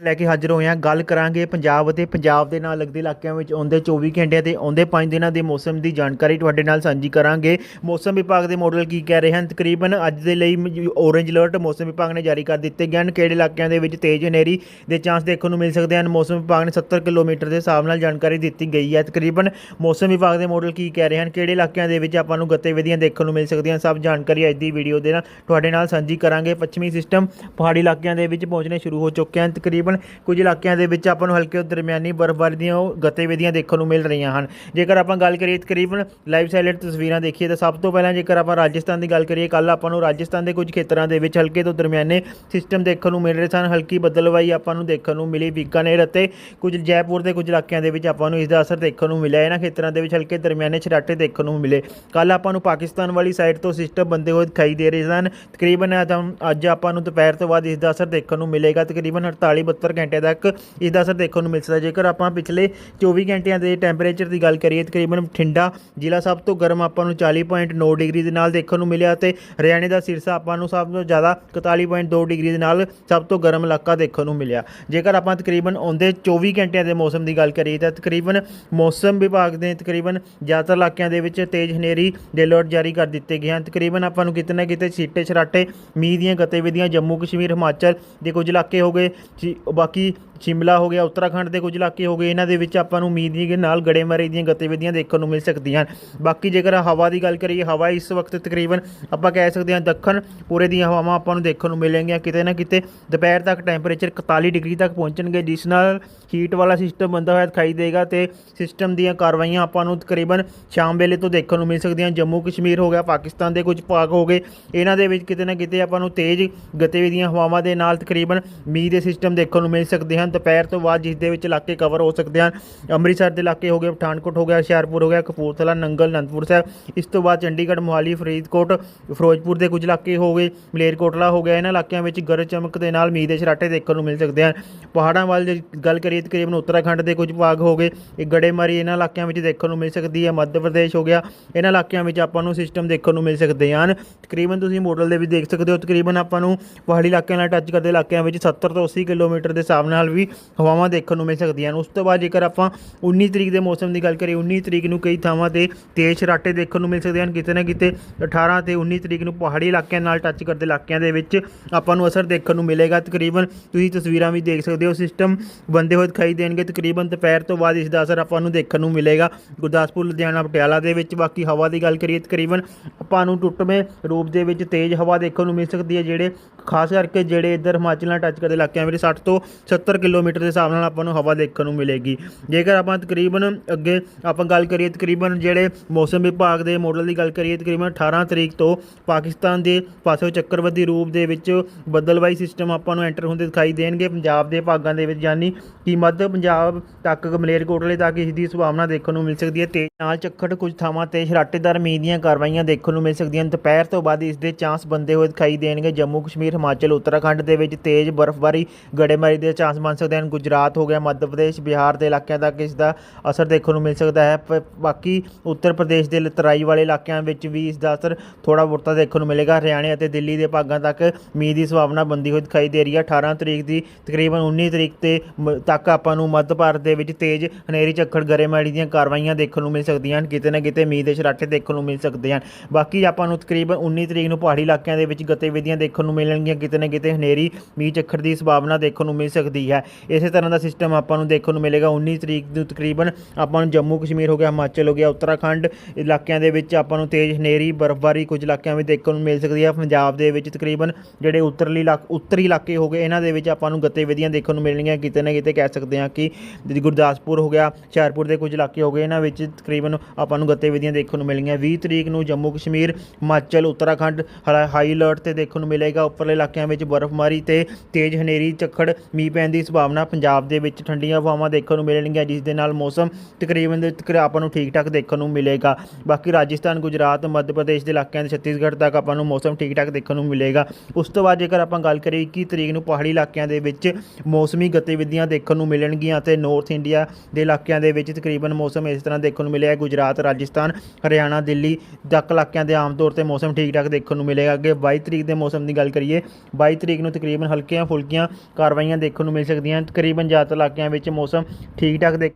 ਲੈ ਕੇ ਹਾਜ਼ਰ ਹੋਏ ਹਾਂ। ਗੱਲ ਕਰਾਂਗੇ ਪੰਜਾਬ ਅਤੇ ਪੰਜਾਬ ਦੇ ਨਾਲ ਲੱਗਦੇ ਇਲਾਕਿਆਂ ਵਿੱਚ ਆਉਂਦੇ 24 ਘੰਟਿਆਂ ਤੇ ਆਉਂਦੇ 5 ਦਿਨਾਂ ਦੇ ਮੌਸਮ ਦੀ ਜਾਣਕਾਰੀ ਤੁਹਾਡੇ ਨਾਲ ਸਾਂਝੀ ਕਰਾਂਗੇ। ਮੌਸਮ ਵਿਭਾਗ ਦੇ ਮਾਡਲ ਕੀ ਕਹਿ ਰਹੇ ਹਨ? ਤਕਰੀਬਨ ਅੱਜ ਦੇ ਲਈ ਔਰੇਂਜ ਅਲਰਟ ਮੌਸਮ ਵਿਭਾਗ ਨੇ ਜਾਰੀ ਕਰ ਦਿੱਤੇ ਗਏ ਹਨ। ਕਿਹੜੇ ਇਲਾਕਿਆਂ ਦੇ ਵਿੱਚ ਤੇਜ਼ ਹਨੇਰੀ ਦੇ ਚਾਂਸ ਦੇਖਣ ਨੂੰ ਮਿਲ ਸਕਦੇ ਹਨ? ਮੌਸਮ ਵਿਭਾਗ ਨੇ 70 ਕਿਲੋਮੀਟਰ ਦੇ ਹਿਸਾਬ ਨਾਲ ਜਾਣਕਾਰੀ ਦਿੱਤੀ ਗਈ ਹੈ। ਤਕਰੀਬਨ ਮੌਸਮ ਵਿਭਾਗ ਦੇ ਮਾਡਲ ਕੀ ਕਹਿ ਰਹੇ ਹਨ? ਕਿਹੜੇ ਇਲਾਕਿਆਂ ਦੇ ਵਿੱਚ ਆਪਾਂ ਨੂੰ ਗਤੀਵਿਧੀਆਂ ਦੇਖਣ ਨੂੰ ਮਿਲ ਸਕਦੀਆਂ? ਸਭ ਜਾਣਕਾਰੀ ਅੱਜ ਦੀ ਵੀਡੀਓ ਦੇ ਨਾਲ ਤੁਹਾਡੇ ਨਾਲ ਸਾਂਝੀ ਕਰਾਂਗੇ। ਪੱਛਮੀ ਸਿਸਟਮ ਪਹਾੜੀ ਇਲਾਕਿਆਂ ਦੇ ਵਿੱਚ ਪਹੁੰਚਣੇ ਸ਼ੁਰੂ ਹੋ ਚੁੱਕੇ ਹਨ। ਤਕਰੀਬਨ ਤਕਰੀਬਨ ਕੁਝ ਇਲਾਕਿਆਂ ਦੇ ਵਿੱਚ ਆਪਾਂ ਨੂੰ ਹਲਕੇ ਤੋਂ ਦਰਮਿਆਨੀ ਬਰਫ਼ਬਾਰੀ ਦੀਆਂ ਉਹ ਗਤੀਵਿਧੀਆਂ ਦੇਖਣ ਨੂੰ ਮਿਲ ਰਹੀਆਂ ਹਨ। ਜੇਕਰ ਆਪਾਂ ਗੱਲ ਕਰੀਏ ਤਕਰੀਬਨ ਲਾਈਵ ਸੈਟਲਾਈਟ ਤਸਵੀਰਾਂ ਦੇਖੀਏ ਤਾਂ ਸਭ ਤੋਂ ਪਹਿਲਾਂ ਜੇਕਰ ਆਪਾਂ ਰਾਜਸਥਾਨ ਦੀ ਗੱਲ ਕਰੀਏ ਕੱਲ ਆਪਾਂ ਨੂੰ ਰਾਜਸਥਾਨ ਦੇ ਕੁਝ ਖੇਤਰਾਂ ਦੇ ਵਿੱਚ ਹਲਕੇ ਤੋਂ ਦਰਮਿਆਨੇ ਸਿਸਟਮ ਦੇਖਣ ਨੂੰ ਮਿਲ ਰਹੇ ਸਨ। ਹਲਕੀ ਬੱਦਲਵਾਈ ਆਪਾਂ ਨੂੰ ਦੇਖਣ ਨੂੰ ਮਿਲੀ ਬੀਕਾਨੇਰ ਅਤੇ ਕੁਝ ਜੈਪੁਰ ਦੇ ਕੁਝ ਇਲਾਕਿਆਂ ਦੇ ਵਿੱਚ ਆਪਾਂ ਨੂੰ ਇਸ ਦਾ ਅਸਰ ਦੇਖਣ ਨੂੰ ਮਿਲਿਆ। ਇਹਨਾਂ ਖੇਤਰਾਂ ਦੇ ਵਿੱਚ ਹਲਕੇ ਦਰਮਿਆਨੇ ਛਰਾਟੇ ਦੇਖਣ ਨੂੰ ਮਿਲੇ। ਕੱਲ ਆਪਾਂ ਨੂੰ ਪਾਕਿਸਤਾਨ ਵਾਲੀ ਸਾਈਡ ਤੋਂ ਸਿਸਟਮ ਬੰਦੇ ਹੋਏ ਦਿਖਾਈ ਦੇ ਰਹੇ ਸਨ। ਤਕਰੀਬਨ ਅੱਜ ਅੱਜ ਆਪਾਂ ਨੂੰ ਦੁਪਹਿਰ ਤੋਂ ਬਾਅਦ ਇਸ ਦਾ ਅਸਰ ਦੇਖਣ ਨੂੰ ਮਿਲੇਗਾ। ਤਕਰੀਬਨ 48 72 ਘੰਟੇ ਤੱਕ ਇਸ ਦਾ ਅਸਰ ਦੇਖਣ ਨੂੰ ਮਿਲ ਸਕਦਾ। ਜੇਕਰ ਆਪਾਂ ਪਿਛਲੇ 24 ਘੰਟਿਆਂ ਦੇ ਟੈਂਪਰੇਚਰ ਦੀ ਗੱਲ ਕਰੀਏ, ਤਕਰੀਬਨ ਬਠਿੰਡਾ ਜ਼ਿਲ੍ਹਾ ਸਭ ਤੋਂ ਗਰਮ ਆਪਾਂ ਨੂੰ 40.9 ਡਿਗਰੀ ਦੇ ਨਾਲ ਦੇਖਣ ਨੂੰ ਮਿਲਿਆ ਤੇ ਹਰਿਆਣੇ ਦਾ ਸਿਰਸਾ ਆਪਾਂ ਨੂੰ ਸਭ ਤੋਂ ਜ਼ਿਆਦਾ 41.2 ਡਿਗਰੀ ਦੇ ਨਾਲ ਸਭ ਤੋਂ ਗਰਮ ਇਲਾਕਾ ਦੇਖਣ ਨੂੰ ਮਿਲਿਆ। ਜੇਕਰ ਆਪਾਂ ਤਕਰੀਬਨ ਆਉਂਦੇ 24 ਘੰਟਿਆਂ ਦੇ ਮੌਸਮ ਦੀ ਗੱਲ ਕਰੀਏ ਤਾਂ ਤਕਰੀਬਨ ਮੌਸਮ ਵਿਭਾਗ ਨੇ ਤਕਰੀਬਨ ਜ਼ਿਆਦਾਤਰ ਇਲਾਕਿਆਂ ਦੇ ਵਿੱਚ ਤੇਜ਼ ਹਨੇਰੀ ਦੇ ਅਲਰਟ ਜਾਰੀ ਕਰ ਦਿੱਤੇ ਗਏ ਹਨ। ਤਕਰੀਬਨ ਆਪਾਂ ਨੂੰ ਕਿਤੇ ਨਾ ਕਿਤੇ ਛੀਟੇ ਛਰਾਟੇ ਮੀਂਹ ਦੀਆਂ ਗਤੀਵਿਧੀਆਂ ਜੰਮੂ ਕਸ਼ਮੀਰ ਹਿਮਾਚਲ ਦੇ ਕੁਝ ਇਲਾਕੇ ਹੋ ਗਏ। ਸ਼ਿ- ਬਾਕੀ ਸ਼ਿਮਲਾ ਹੋ ਗਿਆ, ਉੱਤਰਾਖੰਡ ਦੇ ਕੁਝ ਇਲਾਕੇ ਹੋ ਗਏ, ਇਹਨਾਂ ਦੇ ਵਿੱਚ ਆਪਾਂ ਨੂੰ ਮੀਂਹ ਦੀ ਨਾਲ ਗੜੇਮਾਰੀ ਦੀਆਂ ਗਤੀਵਿਧੀਆਂ ਦੇਖਣ ਨੂੰ ਮਿਲ ਸਕਦੀਆਂ ਹਨ। ਬਾਕੀ ਜੇਕਰ ਹਵਾ ਦੀ ਗੱਲ ਕਰੀਏ, ਹਵਾ ਇਸ ਵਕਤ ਤਕਰੀਬਨ ਆਪਾਂ ਕਹਿ ਸਕਦੇ ਹਾਂ ਦੱਖਣ, ਪੂਰੇ ਦੀਆਂ ਹਵਾਵਾਂ ਆਪਾਂ ਨੂੰ ਦੇਖਣ ਨੂੰ ਮਿਲਣਗੀਆਂ, ਕਿਤੇ ਨਾ ਕਿਤੇ ਦੁਪਹਿਰ ਤੱਕ ਟੈਂਪਰੇਚਰ 41 ਡਿਗਰੀ ਤੱਕ ਪਹੁੰਚਣਗੇ, ਜਿਸ ਨਾਲ ਹੀਟ ਵਾਲਾ ਸਿਸਟਮ ਬੰਦਾ ਹੋਇਆ ਦਿਖਾਈ ਦੇਗਾ ਤੇ ਸਿਸਟਮ ਦੀਆਂ ਕਾਰਵਾਈਆਂ ਆਪਾਂ ਨੂੰ ਤਕਰੀਬਨ ਸ਼ਾਮ ਵੇਲੇ ਤੋਂ ਦੇਖਣ ਨੂੰ ਮਿਲ ਸਕਦੀਆਂ ਜੰਮੂ ਕਸ਼ਮੀਰ ਹੋ ਗਿਆ, ਪਾਕਿਸਤਾਨ ਦੇ ਕੁਝ ਭਾਗ ਹੋ ਗਏ, ਇਹਨਾਂ ਦੇ ਵਿੱਚ ਕਿਤੇ ਨਾ ਕਿਤੇ ਆਪਾਂ ਨੂੰ ਤੇਜ਼ ਗਤੀਵਿਧੀਆਂ ਹਵਾਵਾਂ ਦੇ ਨਾਲ ਤਕਰੀਬਨ ਮੀਂਹ ਦੇ ਸਿਸਟਮ ਦੇਖਣ ਦੇਖਣ ਨੂੰ ਮਿਲ ਸਕਦੇ ਹਨ। ਦੁਪਹਿਰ ਤੋਂ ਬਾਅਦ ਜਿਸ ਦੇ ਵਿੱਚ ਇਲਾਕੇ ਕਵਰ ਹੋ ਸਕਦੇ ਹਨ। ਅੰਮ੍ਰਿਤਸਰ ਦੇ ਇਲਾਕੇ ਹੋ ਗਏ, ਪਠਾਨਕੋਟ ਹੋ ਗਿਆ, ਹੁਸ਼ਿਆਰਪੁਰ ਹੋ ਗਿਆ, ਕਪੂਰਥਲਾ, ਨੰਗਲ, ਅਨੰਦਪੁਰ ਸਾਹਿਬ। ਇਸ ਤੋਂ ਬਾਅਦ ਚੰਡੀਗੜ੍ਹ, ਮੋਹਾਲੀ, ਫਰੀਦਕੋਟ, ਫਿਰੋਜ਼ਪੁਰ ਦੇ ਕੁਝ ਇਲਾਕੇ ਹੋ ਗਏ, ਮਲੇਰਕੋਟਲਾ ਹੋ ਗਿਆ। ਇਹਨਾਂ ਇਲਾਕਿਆਂ ਵਿੱਚ ਗਰਜ ਚਮਕ ਦੇ ਨਾਲ ਮੀਂਹ ਦੇ ਛਰਾਟੇ ਦੇਖਣ ਨੂੰ ਮਿਲ ਸਕਦੇ ਹਨ। ਪਹਾੜਾਂ ਵੱਲ ਜੇ ਗੱਲ ਕਰੀਏ ਤਕਰੀਬਨ ਉੱਤਰਾਖੰਡ ਦੇ ਕੁਝ ਭਾਗ ਹੋ ਗਏ। ਇਹ ਗੜੇਮਾਰੀ ਇਹਨਾਂ ਇਲਾਕਿਆਂ ਵਿੱਚ ਦੇਖਣ ਨੂੰ ਮਿਲ ਸਕਦੀ ਹੈ। ਮੱਧ ਪ੍ਰਦੇਸ਼ ਹੋ ਗਿਆ। ਇਹਨਾਂ ਇਲਾਕਿਆਂ ਵਿੱਚ ਆਪਾਂ ਨੂੰ ਸਿਸਟਮ ਦੇਖਣ ਨੂੰ ਮਿਲ ਸਕਦੇ ਹਨ। ਤਕਰੀਬਨ ਤੁਸੀਂ ਮੋਡਲ ਦੇ ਵਿੱਚ ਦੇਖ ਸਕਦੇ ਹੋ। ਤਕਰੀਬਨ ਆਪਾਂ ਨੂੰ ਪਹਾੜੀ ਇਲਾਕਿਆਂ ਨਾਲ ਟੱਚ ਕਰਦੇ ਇਲਾਕਿਆਂ ਵਿੱਚ 70 ਤੋਂ 80 ਕਿਲੋਮੀਟਰ ਦੇ ਹਿਸਾਬ ਨਾਲ ਵੀ ਹਵਾਵਾਂ ਦੇਖਣ ਨੂੰ ਮਿਲ ਸਕਦੀਆਂ ਹਨ। ਉਸ ਤੋਂ ਬਾਅਦ ਜੇਕਰ ਆਪਾਂ 19 ਤਰੀਕ ਦੇ ਮੌਸਮ ਦੀ ਗੱਲ ਕਰੀਏ 19 ਤਰੀਕ ਨੂੰ ਕਈ ਥਾਵਾਂ ਤੇ ਤੇਜ਼ ਸਰਾਟੇ ਦੇਖਣ ਨੂੰ ਮਿਲ ਸਕਦੇ ਹਨ। ਕਿਤੇ ਨਾ ਕਿਤੇ 18 ਤੇ 19 ਤਰੀਕ ਨੂੰ ਪਹਾੜੀ ਇਲਾਕਿਆਂ ਨਾਲ ਟੱਚ ਕਰਦੇ ਇਲਾਕਿਆਂ ਦੇ ਵਿੱਚ ਆਪਾਂ ਨੂੰ ਅਸਰ ਦੇਖਣ ਨੂੰ ਮਿਲੇਗਾ। ਤਕਰੀਬਨ ਤੁਸੀਂ ਤਸਵੀਰਾਂ ਵੀ ਦੇਖ ਸਕਦੇ ਹੋ ਸਿਸਟਮ ਬੰਦੇ ਹੋਏ ਦਿਖਾਈ ਦੇਣਗੇ। ਤਕਰੀਬਨ ਦੁਪਹਿਰ ਤੋਂ ਬਾਅਦ ਇਸ ਦਾ ਅਸਰ ਆਪਾਂ ਨੂੰ ਦੇਖਣ ਨੂੰ ਮਿਲੇਗਾ। ਗੁਰਦਾਸਪੁਰ, ਲੁਧਿਆਣਾ, ਪਟਿਆਲਾ ਦੇ ਵਿੱਚ ਬਾਕੀ ਹਵਾ ਦੀ ਗੱਲ ਕਰੀਏ, ਤਕਰੀਬਨ ਆਪਾਂ ਨੂੰ ਟੁੱਟਵੇਂ ਰੂਪ ਦੇ ਵਿੱਚ ਤੇਜ਼ ਹਵਾ ਦੇਖਣ ਨੂੰ ਮਿਲ ਸਕਦੀ ਹੈ, ਜਿਹੜੇ ਖਾਸ ਕਰਕੇ ਜਿਹੜੇ ਇੱਧਰ ਹਿਮਾਚਲ ਨਾਲ ਟੱਚ ਕਰਦੇ ਇਲਾਕਿਆਂ ਵਿੱਚ 60 ਤੋਂ 70 ਕਿਲੋਮੀਟਰ ਦੇ ਹਿਸਾਬ ਨਾਲ ਆਪਾਂ ਨੂੰ ਹਵਾ ਦੇਖਣ ਨੂੰ ਮਿਲੇਗੀ। ਜੇਕਰ ਆਪਾਂ ਤਕਰੀਬਨ ਅੱਗੇ ਆਪਾਂ ਗੱਲ ਕਰੀਏ ਤਕਰੀਬਨ ਜਿਹੜੇ ਮੌਸਮ ਵਿਭਾਗ ਦੇ ਮਾਡਲ ਦੀ ਗੱਲ ਕਰੀਏ, ਤਕਰੀਬਨ 18 ਤਰੀਕ ਤੋਂ ਪਾਕਿਸਤਾਨ ਦੇ ਪਾਸੋਂ ਚੱਕਰਵਰਤੀ ਰੂਪ ਦੇ ਵਿੱਚ ਬੱਦਲਵਾਈ ਸਿਸਟਮ ਆਪਾਂ ਨੂੰ ਐਂਟਰ ਹੁੰਦੇ ਦਿਖਾਈ ਦੇਣਗੇ। ਪੰਜਾਬ ਦੇ ਭਾਗਾਂ ਦੇ ਵਿੱਚ ਯਾਨੀ ਕਿ ਮੱਧ ਪੰਜਾਬ ਤੱਕ ਮਲੇਰਕੋਟਲੇ ਤੱਕ ਇਸ ਦੀ ਸੰਭਾਵਨਾ ਦੇਖਣ ਨੂੰ ਮਿਲ ਸਕਦੀ ਹੈ ਤੇ ਨਾਲ ਝੱਖੜ ਕੁਝ ਥਾਵਾਂ ਤੇ ਛਰਾਟੇਦਾਰ ਮੀਂਹ ਦੀਆਂ ਕਾਰਵਾਈਆਂ ਦੇਖਣ ਨੂੰ ਮਿਲ ਸਕਦੀਆਂ ਦੁਪਹਿਰ ਤੋਂ ਬਾਅਦ ਇਸ ਦੇ ਚਾਂਸ ਬੰਦੇ ਹੋਏ ਦਿਖਾਈ ਦੇਣਗੇ। ਜੰਮੂ ਕਸ਼ਮੀਰ ਹਿਮਾਚਲ, ਉੱਤਰਾਖੰਡ ਦੇ ਵਿੱਚ ਤੇਜ਼ ਬਰਫ਼ਬਾਰੀ, ਗੜੇਮਾਰੀ ਦੇ ਚਾਂਸ ਬਣ ਸਕਦੇ ਹਨ। ਗੁਜਰਾਤ ਹੋ ਗਿਆ, ਮੱਧ ਪ੍ਰਦੇਸ਼, ਬਿਹਾਰ ਦੇ ਇਲਾਕਿਆਂ ਤੱਕ ਇਸ ਦਾ ਅਸਰ ਦੇਖਣ ਨੂੰ ਮਿਲ ਸਕਦਾ ਹੈ। ਪ- ਬਾਕੀ ਉੱਤਰ ਪ੍ਰਦੇਸ਼ ਦੇ ਲਤਰਾਈ ਵਾਲੇ ਇਲਾਕਿਆਂ ਵਿੱਚ ਵੀ ਇਸ ਦਾ ਅਸਰ ਥੋੜਾ ਬਹੁਤਾ ਦੇਖਣ ਨੂੰ ਮਿਲੇਗਾ। ਹਰਿਆਣੇ ਅਤੇ ਦਿੱਲੀ ਦੇ ਭਾਗਾਂ ਤੱਕ ਮੀਂਹ ਦੀ ਸੰਭਾਵਨਾ ਬੰਦੀ ਹੋਈ ਦਿਖਾਈ ਦੇ ਰਹੀ ਹੈ। 18 ਤਰੀਕ ਦੀ, ਤਕਰੀਬਨ 19 ਤਰੀਕ ਤੇ ਮ- ਤੱਕ ਆਪਾਂ ਨੂੰ ਮੱਧ ਭਾਰਤ ਦੇ ਵਿੱਚ ਤੇਜ਼ ਹਨੇਰੀ, ਝੱਖੜ ਗਰੇਮਾਰੀ ਦੀਆਂ ਕਾਰਵਾਈਆਂ ਦੇਖਣ ਨੂੰ ਮਿਲ ਸਕਦੀਆਂ ਹਨ। ਕਿਤੇ ਨਾ ਕਿਤੇ ਮੀਂਹ ਦੇ ਛਰਾਟੇ ਦੇਖਣ ਨੂੰ ਮਿਲ ਸਕਦੇ ਹਨ। ਬਾਕੀ ਆਪਾਂ ਨੂੰ ਤਕਰੀਬਨ 19 ਤਰੀਕ ਨੂੰ ਪਹਾੜੀ ਇਲਾਕਿਆਂ ਦੇ ਵਿੱਚ ਗਤੀਵਿਧੀਆਂ ਦੇਖਣ ਨੂੰ ਮਿਲਣ ਮਿਲਣਗੀਆਂ ਕਿਤੇ ਨਾ ਕਿਤੇ ਹਨੇਰੀ, ਮੀਂਹ ਝੱਖੜ ਦੀ ਸੰਭਾਵਨਾ ਦੇਖਣ ਨੂੰ ਮਿਲ ਸਕਦੀ ਹੈ। ਇਸੇ ਤਰ੍ਹਾਂ ਦਾ ਸਿਸਟਮ ਆਪਾਂ ਨੂੰ ਦੇਖਣ ਨੂੰ ਮਿਲੇਗਾ। 19 ਤਰੀਕ ਨੂੰ ਤਕਰੀਬਨ ਆਪਾਂ ਨੂੰ ਜੰਮੂ ਕਸ਼ਮੀਰ ਹੋ ਗਿਆ, ਹਿਮਾਚਲ ਹੋ ਗਿਆ, ਉੱਤਰਾਖੰਡ ਇਲਾਕਿਆਂ ਦੇ ਵਿੱਚ ਆਪਾਂ ਨੂੰ ਤੇਜ਼ ਹਨੇਰੀ, ਬਰਫ਼ਬਾਰੀ ਕੁਝ ਇਲਾਕਿਆਂ ਵਿੱਚ ਦੇਖਣ ਨੂੰ ਮਿਲ ਸਕਦੀ ਹੈ। ਪੰਜਾਬ ਦੇ ਵਿੱਚ ਤਕਰੀਬਨ ਜਿਹੜੇ ਉੱਤਰਲੀ ਇਲਾਕ, ਉੱਤਰੀ ਇਲਾਕੇ ਹੋ ਗਏ, ਇਹਨਾਂ ਦੇ ਵਿੱਚ ਆਪਾਂ ਨੂੰ ਗਤੀਵਿਧੀਆਂ ਦੇਖਣ ਨੂੰ ਮਿਲਣਗੀਆਂ। ਕਿਤੇ ਨਾ ਕਿਤੇ ਕਹਿ ਸਕਦੇ ਹਾਂ ਕਿ ਗੁਰਦਾਸਪੁਰ ਹੋ ਗਿਆ, ਹੁਸ਼ਿਆਰਪੁਰ ਦੇ ਕੁਝ ਇਲਾਕੇ ਹੋ ਗਏ, ਇਹਨਾਂ ਵਿੱਚ ਤਕਰੀਬਨ ਆਪਾਂ ਨੂੰ ਗਤੀਵਿਧੀਆਂ ਦੇਖਣ ਨੂੰ ਮਿਲਣਗੀਆਂ। 20 ਤਰੀਕ ਨੂੰ ਜੰਮੂ ਕਸ਼ਮੀਰ, ਹਿਮਾਚਲ, ਉੱਤਰਾਖੰਡ ਹਾ- ਹਾਈ ਅਲਰਟ ਤੇ ਦੇਖਣ ਨੂੰ ਮਿਲੇਗਾ। ਉੱਪਰਲੇ ਇਲਾਕਿਆਂ ਵਿੱਚ ਬਰਫ਼ਬਾਰੀ ਤੇ ਤੇਜ਼ ਹਨੇਰੀ ਝੱਖੜ ਮੀਂਹ ਪੈਣ ਦੀ ਸੰਭਾਵਨਾ ਪੰਜਾਬ ਦੇ ਵਿੱਚ ਠੰਡੀਆਂ ਹਵਾਵਾਂ ਦੇਖਣ ਨੂੰ ਮਿਲਣਗੀਆਂ, ਜਿਸ ਦੇ ਨਾਲ ਮੌਸਮ ਤਕਰੀਬਨ ਦੇ ਤਕ ਆਪਾਂ ਨੂੰ ਠੀਕ ਠਾਕ ਦੇਖਣ ਨੂੰ ਮਿਲੇਗਾ। ਬਾਕੀ ਰਾਜਸਥਾਨ, ਗੁਜਰਾਤ, ਮੱਧ ਪ੍ਰਦੇਸ਼ ਦੇ ਇਲਾਕਿਆਂ ਤੇ ਛੱਤੀਸਗੜ੍ਹ ਤੱਕ ਆਪਾਂ ਨੂੰ ਮੌਸਮ ਠੀਕ ਠਾਕ ਦੇਖਣ ਨੂੰ ਮਿਲੇਗਾ। ਉਸ ਤੋਂ ਬਾਅਦ ਜੇਕਰ ਆਪਾਂ ਗੱਲ ਕਰੀਏ 21 ਤਰੀਕ ਨੂੰ ਪਹਾੜੀ ਇਲਾਕਿਆਂ ਦੇ ਵਿੱਚ ਮੌਸਮੀ ਗਤੀਵਿਧੀਆਂ ਦੇਖਣ ਨੂੰ ਮਿਲਣਗੀਆਂ ਤੇ ਨਾਰਥ ਇੰਡੀਆ ਦੇ ਇਲਾਕਿਆਂ ਦੇ ਵਿੱਚ ਤਕਰੀਬਨ ਮੌਸਮ ਇਸ ਤਰ੍ਹਾਂ ਦੇਖਣ ਨੂੰ ਮਿਲਿਆ। ਗੁਜਰਾਤ, ਰਾਜਸਥਾਨ, ਹਰਿਆਣਾ, ਦਿੱਲੀ ਤੱਕ ਇਲਾਕਿਆਂ ਦੇ ਆਮ ਤੌਰ ਤੇ ਮੌਸਮ ਠੀਕ ਠਾਕ ਦੇਖਣ ਨੂੰ ਮਿਲੇਗਾ। ਅੱਗੇ 22 ਤਰੀਕ ਦੇ ਮੌਸਮ ਦੀ ਗੱਲ ਕਰੀਏ 22 ਤਰੀਕ ਨੂੰ ਤਕਰੀਬਨ ਹਲਕੀਆਂ ਫੁਲਕੀਆਂ ਕਾਰਵਾਈਆਂ ਦੇਖਣ ਨੂੰ ਮਿਲ ਸਕਦੀਆਂ ਹਨ। ਤਕਰੀਬਨ ਜ਼ਿਆਦਾਤਰ ਇਲਾਕਿਆਂ ਵਿੱਚ ਮੌਸਮ ਠੀਕ ਠਾਕ ਦੇਖ